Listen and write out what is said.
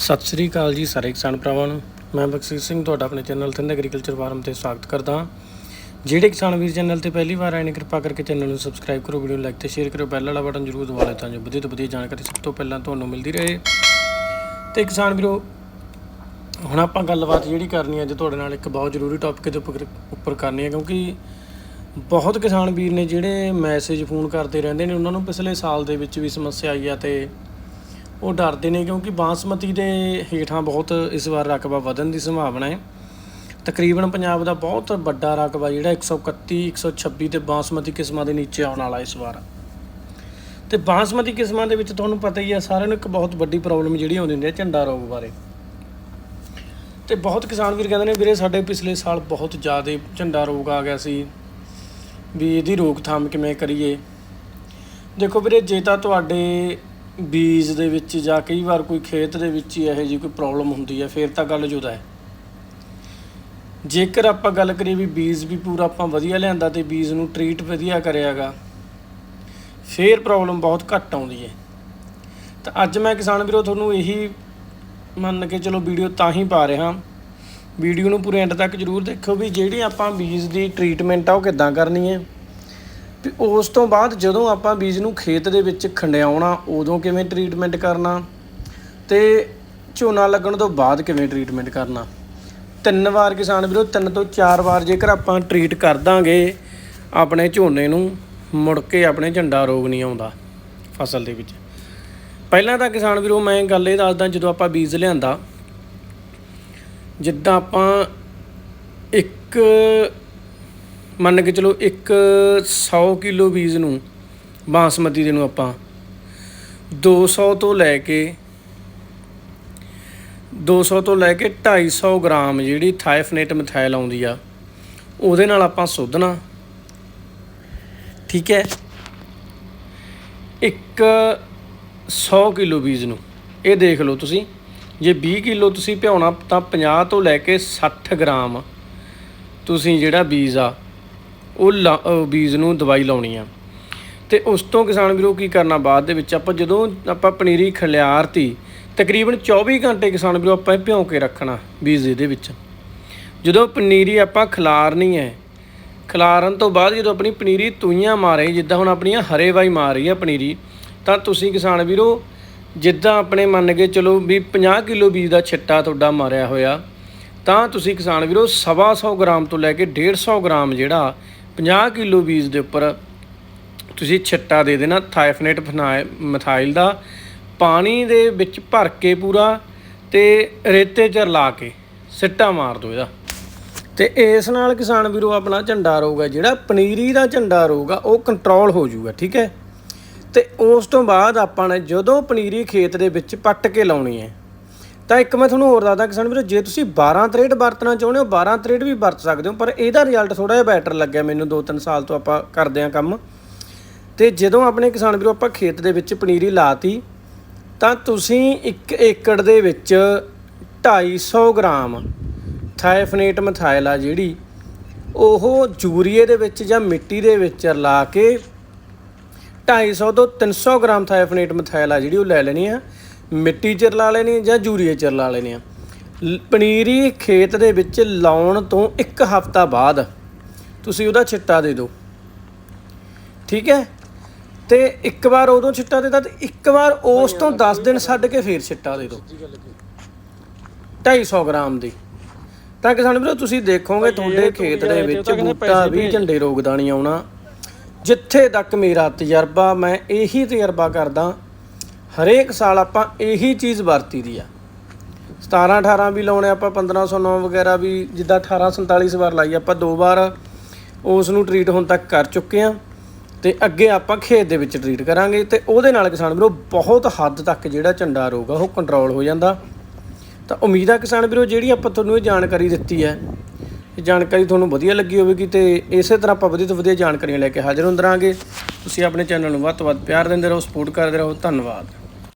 ਸਤਿ ਸ੍ਰੀ ਅਕਾਲ ਜੀ ਸਾਰੇ ਕਿਸਾਨ ਭਰਾਵਾਂ ਨੂੰ। ਮੈਂ ਬਖਸ਼ੀਸ਼ ਸਿੰਘ, ਤੁਹਾਡਾ ਆਪਣੇ ਚੈਨਲ ਥਿੰਦ ਐਗਰੀਕਲਚਰ ਫਾਰਮ ਤੇ ਸਵਾਗਤ ਕਰਦਾ ਹਾਂ। ਜਿਹੜੇ ਕਿਸਾਨ ਵੀਰ ਚੈਨਲ ਤੇ ਪਹਿਲੀ ਵਾਰ ਆਏ ਨੇ, ਕਿਰਪਾ ਕਰਕੇ ਚੈਨਲ ਨੂੰ ਸਬਸਕ੍ਰਾਈਬ ਕਰੋ, ਵੀਡੀਓ ਨੂੰ ਲਾਈਕ ਤੇ ਸ਼ੇਅਰ ਕਰੋ ਬੈਲ ਵਾਲਾ ਬਟਨ ਜ਼ਰੂਰ ਦਬਾ ਲਿਓ ਤਾਂ ਜੋ ਵਧੀਆ ਤੋਂ ਵਧੀਆ ਜਾਣਕਾਰੀ ਸਭ ਤੋਂ ਪਹਿਲਾਂ ਤੁਹਾਨੂੰ ਮਿਲਦੀ ਰਹੇ। ਤੇ ਕਿਸਾਨ ਵੀਰੋ, ਹੁਣ ਆਪਾਂ ਗੱਲਬਾਤ ਜਿਹੜੀ ਕਰਨੀ ਹੈ ਅੱਜ ਤੁਹਾਡੇ ਨਾਲ ਇੱਕ ਬਹੁਤ ਜ਼ਰੂਰੀ ਟੌਪਿਕ ਦੇ ਉੱਪਰ ਉੱਪਰ ਕਰਨੀ ਹੈ, ਕਿਉਂਕਿ ਬਹੁਤ ਕਿਸਾਨ ਵੀਰ ਨੇ ਜਿਹੜੇ ਮੈਸੇਜ ਫੋਨ ਕਰਦੇ ਰਹਿੰਦੇ ਨੇ, ਉਹਨਾਂ ਨੂੰ ਪਿਛਲੇ ਸਾਲ ਦੇ ਵਿੱਚ ਵੀ ਸਮੱਸਿਆ ਆਈ ਆ ਤੇ ਉਹ ਡਰਦੇ ਨੇ ਕਿਉਂਕਿ ਬਾਸਮਤੀ ਦੇ ਹੇਠਾਂ ਬਹੁਤ ਇਸ ਵਾਰ ਰਕਬਾ ਵਧਣ ਦੀ ਸੰਭਾਵਨਾ ਹੈ। ਤਕਰੀਬਨ ਪੰਜਾਬ ਦਾ ਬਹੁਤ ਵੱਡਾ ਰਕਬਾ ਜਿਹੜਾ 131 126 ਤੇ ਬਾਸਮਤੀ ਕਿਸਮਾਂ ਦੇ ਨੀਚੇ ਆਉਣ ਵਾਲਾ ਇਸ ਵਾਰ। ਤੇ ਬਾਸਮਤੀ ਕਿਸਮਾਂ ਦੇ ਵਿੱਚ ਤੁਹਾਨੂੰ ਪਤਾ ਹੀ ਹੈ, ਸਾਰਿਆਂ ਨੂੰ ਇੱਕ ਬਹੁਤ ਵੱਡੀ ਪ੍ਰੋਬਲਮ ਜਿਹੜੀ ਆਉਂਦੀ ਹੁੰਦੀ ਹੈ, ਝੰਡਾ ਰੋਗ ਬਾਰੇ। ਤੇ ਬਹੁਤ ਕਿਸਾਨ ਵੀਰ ਕਹਿੰਦੇ ਨੇ, ਵੀਰੇ ਸਾਡੇ ਪਿਛਲੇ ਸਾਲ ਬਹੁਤ ਜ਼ਿਆਦਾ ਝੰਡਾ ਰੋਗ ਆ ਗਿਆ ਸੀ, ਵੀ ਇਹਦੀ ਰੋਕਥਾਮ ਕਿਵੇਂ ਕਰੀਏ? ਦੇਖੋ ਵੀਰੇ, ਜੇ ਤਾਂ ਤੁਹਾਡੇ ਬੀਜ ਦੇ ਵਿੱਚ ਜਾਂ ਕਈ ਵਾਰ ਕੋਈ ਖੇਤ ਦੇ ਵਿੱਚ ਹੀ ਇਹੋ ਜਿਹੀ ਕੋਈ ਪ੍ਰੋਬਲਮ ਹੁੰਦੀ ਹੈ, ਫਿਰ ਤਾਂ ਗੱਲ ਜੁਦਾ ਹੈ। ਜੇਕਰ ਆਪਾਂ ਗੱਲ ਕਰੀਏ ਵੀ ਬੀਜ ਵੀ ਪੂਰਾ ਆਪਾਂ ਵਧੀਆ ਲਿਆਂਦਾ ਤੇ ਬੀਜ ਨੂੰ ਟ੍ਰੀਟ ਵਧੀਆ ਕਰਿਆਗਾ, ਫਿਰ ਪ੍ਰੋਬਲਮ ਬਹੁਤ ਘੱਟ ਆਉਂਦੀ ਹੈ। ਤਾਂ ਅੱਜ ਮੈਂ ਕਿਸਾਨ ਵੀਰੋ ਤੁਹਾਨੂੰ ਇਹੀ ਮੰਨ ਕੇ ਚਲੋ ਵੀਡੀਓ ਤਾਂ ਹੀ ਪਾ ਰਿਹਾ। ਵੀਡੀਓ ਨੂੰ ਪੂਰੇ ਐਂਡ ਤੱਕ ਜਰੂਰ ਦੇਖੋ ਵੀ ਜਿਹੜੀ ਆਪਾਂ ਬੀਜ ਦੀ ਟ੍ਰੀਟਮੈਂਟ ਆ ਉਹ ਕਿੱਦਾਂ ਕਰਨੀ ਹੈ। ਉਸ ਤੋਂ ਬਾਅਦ ਜਦੋਂ ਆਪਾਂ ਬੀਜ ਨੂੰ ਖੇਤ ਦੇ ਵਿੱਚ ਖੰਡਿਆਉਣਾ, ਉਦੋਂ ਕਿਵੇਂ ਟ੍ਰੀਟਮੈਂਟ ਕਰਨਾ ਤੇ ਝੋਨਾ ਲੱਗਣ ਤੋਂ ਬਾਅਦ ਕਿਵੇਂ ਟ੍ਰੀਟਮੈਂਟ ਕਰਨਾ? ਤਿੰਨ ਵਾਰ ਕਿਸਾਨ ਵੀਰੋ, ਤਿੰਨ ਤੋਂ ਚਾਰ ਵਾਰ ਜੇਕਰ ਆਪਾਂ ਟ੍ਰੀਟ ਕਰ ਦਾਂਗੇ, ਆਪਣੇ ਝੋਨੇ ਨੂੰ ਮੁੜ ਕੇ ਆਪਣੇ ਝੰਡਾ ਰੋਗ ਨਹੀਂ ਆਉਂਦਾ ਫਸਲ ਦੇ ਵਿੱਚ। ਪਹਿਲਾਂ ਤਾਂ ਕਿਸਾਨ ਵੀਰੋ, ਮੈਂ ਗੱਲ ਇਹ ਦੱਸਦਾ, ਜਦੋਂ ਆਪਾਂ ਬੀਜ ਲਿਆਂਦਾ, ਜਿੱਦਾਂ ਆਪਾਂ ਇੱਕ ਮੰਨ ਕੇ ਚਲੋ ਇੱਕ 100 ਕਿਲੋ ਬੀਜ ਨੂੰ ਬਾਸਮਤੀ ਦੇ ਨੂੰ ਆਪਾਂ 200 ਤੋਂ ਲੈ ਕੇ 200 ਤੋਂ ਲੈ ਕੇ 250 ਗ੍ਰਾਮ ਜਿਹੜੀ ਥਾਇਫਨੇਟ ਮਿਥਾਈਲ ਆਉਂਦੀ ਆ, ਉਹਦੇ ਨਾਲ ਆਪਾਂ ਸੋਧਣਾ। ਠੀਕ ਹੈ? ਇੱਕ 100 ਕਿਲੋ ਬੀਜ ਨੂੰ, ਇਹ ਦੇਖ ਲਓ ਤੁਸੀਂ। ਜੇ 20 ਕਿਲੋ ਤੁਸੀਂ ਭਿਉਣਾ ਤਾਂ 50 ਤੋਂ ਲੈ ਕੇ 60 ਗ੍ਰਾਮ ਤੁਸੀਂ ਜਿਹੜਾ ਬੀਜ ਆ ਉਹ ਲਾ- ਬੀਜ ਨੂੰ ਦਵਾਈ ਲਾਉਣੀ ਆ। ਤੇ ਉਸ ਤੋਂ ਕਿਸਾਨ ਵੀਰੋ ਕੀ ਕਰਨਾ ਬਾਅਦ ਦੇ ਵਿੱਚ ਆਪਾਂ ਜਦੋਂ ਆਪਾਂ ਪਨੀਰੀ ਖਲਿਆਰਤੀ ਤਕਰੀਬਨ 24 ਘੰਟੇ ਕਿਸਾਨ ਵੀਰੋ ਆਪਾਂ ਭਿਉਂ ਕੇ ਰੱਖਣਾ ਬੀਜ ਇਹਦੇ ਵਿੱਚ। ਜਦੋਂ ਪਨੀਰੀ ਆਪਾਂ ਖਿਲਾਰਨੀ ਹੈ ਖਿਲਾਰਨ ਤੋਂ ਬਾਅਦ ਜਦੋਂ ਆਪਣੀ ਪਨੀਰੀ ਤੂਈਆਂ ਮਾਰੇ, ਜਿੱਦਾਂ ਹੁਣ ਆਪਣੀਆਂ ਹਰੇ ਵਾਈ ਮਾਰ ਰਹੀ ਆ ਪਨੀਰੀ, ਤਾਂ ਤੁਸੀਂ ਕਿਸਾਨ ਵੀਰੋ ਜਿੱਦਾਂ ਆਪਣੇ ਮੰਨ ਕੇ ਚਲੋ ਵੀ 50 ਕਿਲੋ ਬੀਜ ਦਾ ਛਿੱਟਾ ਤੁਹਾਡਾ ਮਾਰਿਆ ਹੋਇਆ, ਤਾਂ ਤੁਸੀਂ ਕਿਸਾਨ ਵੀਰੋ ਸਵਾ ਸੌ ਗ੍ਰਾਮ ਤੋਂ ਲੈ ਕੇ 150 ਗ੍ਰਾਮ ਜਿਹੜਾ 50 ਕਿਲੋ ਬੀਜ ਦੇ ਉੱਪਰ ਤੁਸੀਂ ਛਿੱਟਾ ਦੇ ਦੇਣਾ, ਥਾਇਫਨੇਟ ਮਿਥਾਈਲ ਦਾ। ਪਾਣੀ ਦੇ ਵਿੱਚ ਭਰ ਕੇ ਪੂਰਾ ਤੇ ਰੇਤੇ 'ਚ ਰਲਾ ਕੇ ਸਿੱਟਾ ਮਾਰ ਦਿਓ ਇਹਦਾ। ਤੇ ਇਸ ਨਾਲ ਕਿਸਾਨ ਵੀਰੋ, ਆਪਣਾ ਝੰਡਾ ਰਹੂਗਾ ਜਿਹੜਾ ਪਨੀਰੀ ਦਾ ਝੰਡਾ ਰਹੂਗਾ ਉਹ ਕੰਟਰੋਲ ਹੋ ਜਾਊਗਾ, ਠੀਕ ਹੈ? ਤੇ ਉਸ ਤੋਂ ਬਾਅਦ ਆਪਾਂ ਨੇ ਜਦੋਂ ਪਨੀਰੀ ਖੇਤ ਦੇ ਵਿੱਚ ਪੱਟ ਕੇ ਲਾਉਣੀ ਹੈ ਤਾਂ ਇੱਕ ਮੈਂ ਤੁਹਾਨੂੰ ਹੋਰ ਦੱਸਦਾ ਕਿਸਾਨ ਵੀਰੋ, ਜੇ ਤੁਸੀਂ 12 ਤਰੇਡ ਵਰਤਣਾ ਚਾਹੁੰਦੇ ਹੋ 12 ਤਰੇਡ ਵੀ ਵਰਤ ਸਕਦੇ ਹੋ, ਪਰ ਇਹਦਾ ਰਿਜ਼ਲਟ ਥੋੜਾ ਜਿਹਾ ਬੈਟਰ ਲੱਗਿਆ ਮੈਨੂੰ 2-3 ਸਾਲ ਤੋਂ ਆਪਾਂ ਕਰਦੇ ਆਂ ਕੰਮ। ਤੇ ਜਦੋਂ ਆਪਣੇ ਕਿਸਾਨ ਵੀਰੋ, ਆਪਾਂ ਖੇਤ ਦੇ ਵਿੱਚ ਪਨੀਰੀ ਲਾਤੀ, ਤਾਂ ਤੁਸੀਂ 1 ਏਕੜ ਦੇ ਵਿੱਚ 250 ਗ੍ਰਾਮ ਥਾਇਫਨੇਟ ਮਿਥਾਈਲ ਆ ਜਿਹੜੀ, ਉਹ ਯੂਰੀਏ ਦੇ ਵਿੱਚ ਜਾਂ ਮਿੱਟੀ ਦੇ ਵਿੱਚ ਲਾ ਕੇ 250 ਤੋਂ 300 ਗ੍ਰਾਮ ਥਾਇਫਨੇਟ ਮਿਥਾਈਲ ਆ ਜਿਹੜੀ ਉਹ ਲੈ ਲੈਣੀ ਆ। ਮਿੱਟੀ ਚ ਰਲਾ ਲੈਣੀ ਜਾਂ ਯੂਰੀਏ ਚ ਰਲਾ ਲੈਣੀ ਆ। ਲ- ਪਨੀਰੀ ਖੇਤ ਦੇ ਵਿੱਚ ਲਾਉਣ ਤੋਂ ਇੱਕ ਹਫ਼ਤਾ ਬਾਅਦ ਤੁਸੀਂ ਉਹਦਾ ਛਿੱਟਾ ਦੇ ਦਿਓ। ਠੀਕ ਹੈ? ਤੇ ਇੱਕ ਵਾਰ ਉਦੋਂ ਛਿੱਟਾ ਦੇਤਾ ਤੇ ਇੱਕ ਵਾਰ ਉਸ ਤੋਂ 10 ਦਿਨ ਛੱਡ ਕੇ ਫੇਰ ਛਿੱਟਾ ਦੇ ਦਿਓ। 250 ਗ੍ਰਾਮ ਦੀ। ਤਾਂ ਕਿਸਾਨ ਵੀਰੋ ਤੁਸੀਂ ਦੇਖੋਗੇ ਤੁਹਾਡੇ ਖੇਤ ਦੇ ਵਿੱਚ ਬੂਟਾ ਵੀ ਝੰਡੇ ਰੋਗ ਦਾ ਨਹੀਂ ਆਉਣਾ। ਜਿੱਥੇ ਤੱਕ ਮੇਰਾ ਤਜਰਬਾ ਮੈਂ ਇਹੀ ਤਜਰਬਾ ਕਰਦਾ ਹਰੇਕ ਸਾਲ ਆਪਾਂ ਇਹੀ ਚੀਜ਼ ਵਰਤੀ ਦੀ ਆ। 17 18 ਵੀ ਲਾਉਣੇ, ਆਪਾਂ 1509 ਵਗੈਰਾ ਵੀ ਜਿੱਦਾਂ 18 47 ਇਸ ਵਾਰ ਲਾਈ, ਆਪਾਂ ਦੋ ਵਾਰ ਉਸ ਨੂੰ ਟ੍ਰੀਟ ਹੁਣ ਤੱਕ ਕਰ ਚੁੱਕੇ ਆ ਤੇ ਅੱਗੇ ਆਪਾਂ ਖੇਤ ਦੇ ਵਿੱਚ ਟ੍ਰੀਟ ਕਰਾਂਗੇ ਤੇ ਉਹਦੇ ਨਾਲ ਕਿਸਾਨ ਵੀਰੋ ਬਹੁਤ ਹੱਦ ਤੱਕ ਜਿਹੜਾ ਝੰਡਾ ਰੋਗ ਆ, ਉਹ ਕੰਟਰੋਲ ਹੋ ਜਾਂਦਾ। ਤਾਂ ਉਮੀਦ ਆ ਕਿਸਾਨ ਵੀਰੋ, ਜਿਹੜੀ ਆਪਾਂ ਤੁਹਾਨੂੰ ਇਹ ਜਾਣਕਾਰੀ ਦਿੱਤੀ ਹੈ, ਇਹ ਜਾਣਕਾਰੀ ਤੁਹਾਨੂੰ ਵਧੀਆ ਲੱਗੀ ਹੋਵੇਗੀ ਤੇ ਇਸੇ ਤਰ੍ਹਾਂ ਆਪਾਂ ਵਧੀਆ ਤੋਂ ਵਧੀਆ ਜਾਣਕਾਰੀਆਂ ਲੈ ਕੇ ਹਾਜ਼ਰ ਹੁੰਦੇ ਰਹਾਂਗੇ। ਤੁਸੀਂ ਆਪਣੇ ਚੈਨਲ ਨੂੰ ਵੱਧ ਤੋਂ ਵੱਧ ਪਿਆਰ ਦਿੰਦੇ ਰਹੋ ਸਪੋਰਟ ਕਰਦੇ ਰਹੋ, ਧੰਨਵਾਦ।